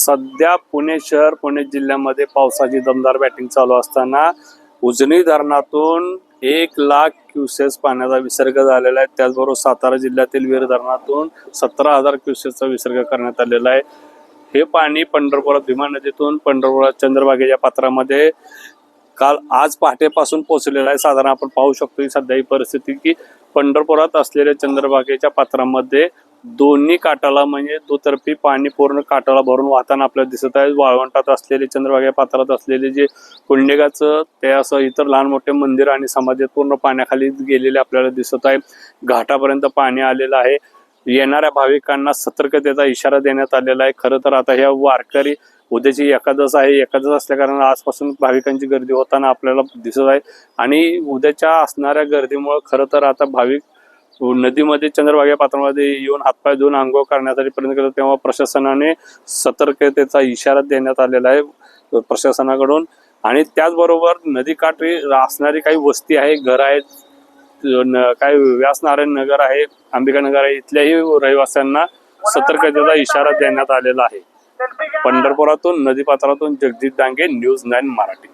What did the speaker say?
सध्या पुणे शहर पुणे जिल्ह्यामध्ये पावसाची दमदार बॅटिंग चालू असताना उजनी धरणातून एक लाख क्युसेस पाण्याचा विसर्ग झालेला आहे. त्याचबरोबर सातारा जिल्ह्यातील वीर धरणातून सतरा हजार क्युसेसचा विसर्ग करण्यात आलेला आहे. हे पाणी पंढरपुरात भीमा नदीतून पंढरपुरात चंद्रभागेच्या पात्रामध्ये काल आज पहाटेपासून पोहोचलेलं आहे. साधारण आपण पाहू शकतो ही सध्या ही परिस्थिती की पंढरपुरात असलेल्या चंद्रभागेच्या पात्रामध्ये दोन्ही काठाला म्हणजे दुतर्फी पाणी पूर्ण काटाला भरून वाहताना आपल्याला दिसत आहे. वाळवंटात असलेले चंद्रभागे पात्रात असलेले जे कुंडेगाचं ते असं इतर लहान मोठे मंदिर आणि समाधी पूर्ण पाण्याखाली गेलेले आपल्याला दिसत आहे. घाटापर्यंत पाणी आलेलं आहे. येणाऱ्या भाविकांना सतर्कतेचा इशारा देण्यात आलेला आहे. खरं तर आता ह्या वारकरी उद्याची एकादश आहे. एकादश असल्याकारणाने आजपासून भाविकांची गर्दी होताना आपल्याला दिसत आहे. आणि उद्याच्या असणाऱ्या गर्दीमुळे खरं तर आता भाविक नदीमध्ये चंद्रभागा पात्रामध्ये येऊन हातपाय धुवून आंघोळ करण्यासाठी प्रयत्न केला तेव्हा प्रशासनाने सतर्कतेचा इशारा देण्यात आलेला आहे प्रशासनाकडून. आणि त्याचबरोबर नदीकाठी असणारी काही वस्ती आहे घर आहेत काय व्यासनारायण नगर आहे अंबिका नगर आहे इथल्याही रहिवाशांना सतर्कतेचा इशारा देण्यात आलेला आहे. पंढरपुरातून नदीपात्रातून जगदीश डांगे न्यूज नाईन मराठी.